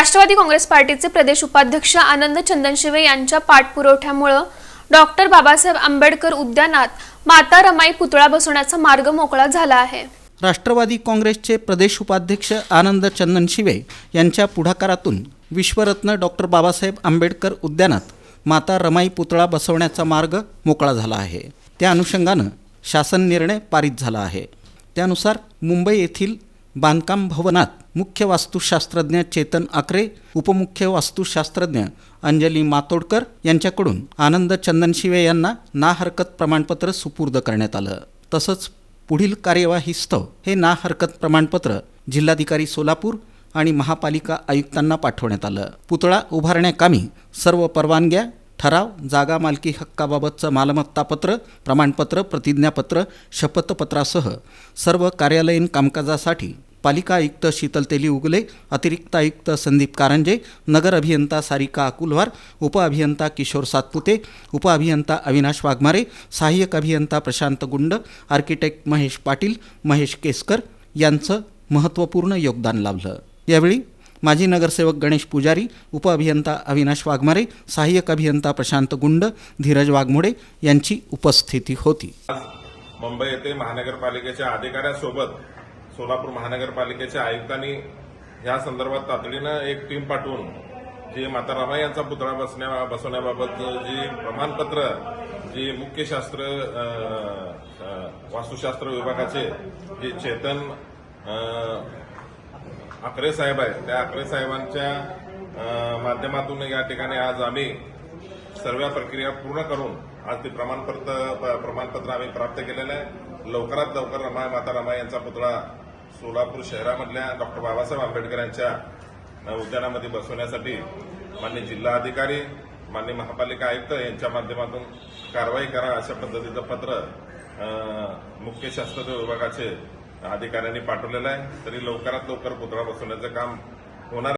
राष्ट्रवादी काँग्रेस पार्टीचे प्रदेश उपाध्यक्ष आनंद चंदनशिवे यांच्या पाठपुरवठ्यामुळं डॉक्टर बाबासाहेब आंबेडकर उद्यानात माता रमाई पुतळा बसवण्याचा मार्ग मोकळा झाला आहे. राष्ट्रवादी काँग्रेसचे प्रदेश उपाध्यक्ष आनंद चंदन शिवे यांच्या पुढाकारातून विश्वरत्न डॉक्टर बाबासाहेब आंबेडकर उद्यानात माता रमाई पुतळा बसवण्याचा मार्ग मोकळा झाला आहे. त्या अनुषंगानं शासन निर्णय पारित झाला आहे. त्यानुसार मुंबई येथील बांधकाम भवनात मुख्य वास्तुशास्त्रज्ञ चेतन आकरे उपमुख्य वास्तुशास्त्रज्ञ अंजली मातोडकर यांच्याकडून आनंद चंदनशिवे यांना ना हरकत प्रमाणपत्र सुपूर्द करण्यात आलं. तसंच पुढील कार्यवाहीस्तव हे ना हरकत प्रमाणपत्र जिल्हाधिकारी सोलापूर आणि महापालिका आयुक्तांना पाठवण्यात आलं. पुतळा उभारण्याकामी सर्व परवानग्या ठराव जागा मालकी हक्काबाबतचं मालमत्तापत्र प्रमाणपत्र प्रतिज्ञापत्र शपथपत्रासह सर्व कार्यालयीन कामकाजासाठी पालिका आयुक्त शीतल तेली उगले अतिरिक्त आयुक्त संदीप कारंजे नगर अभियंता सारिका अकुलवार उपअभियंता किशोर सातपुते उपअभियंता अविनाश वाघमारे सहाय्यक अभियंता प्रशांत गुंड आर्किटेक्ट महेश पाटील महेश केसकर यांचं महत्त्वपूर्ण योगदान लाभलं. यावेळी माजी नगरसेवक गणेश पुजारी उपअभियंता अविनाश वाघमारे सहाय्यक अभियंता प्रशांत गुंड धीरज वाघमोडे यांची उपस्थिती होती. मुंबई येथे महानगरपालिकेच्या अधिकाऱ्यांसोबत सोलापूर महानगरपालिकेच्या आयुक्तांनी या संदर्भात तातडीनं एक टीम पाठवून जी माता रमाई यांचा पुतळा बसण्या बसवण्याबाबत जी प्रमाणपत्र जी मुख्य शास्त्र वास्तुशास्त्र विभागाचे जे चेतन आकरे साहेब आहेत. त्या आकरे साहेबांच्या माध्यमातून या ठिकाणी आज आम्ही सर्व प्रक्रिया पूर्ण करून आज ते प्रमाणपत्र प- प्रमाणपत्र आम्ही प्राप्त केलेलं आहे. लवकरात लवकर रमाय माता रमाय यांचा पुतळा सोलापूर शहरामधल्या डॉक्टर बाबासाहेब आंबेडकर यांच्या उद्यानामध्ये बसवण्यासाठी मान्य जिल्हाधिकारी मान्य महापालिका आयुक्त यांच्या माध्यमातून कारवाई करा अशा पद्धतीचं पत्र मुख्य शास्त्र विभागाचे अधिकाऱ्यांनी पाठवलेलं आहे. तरी लवकरात लवकर पुतळा बसवण्याचं काम होणार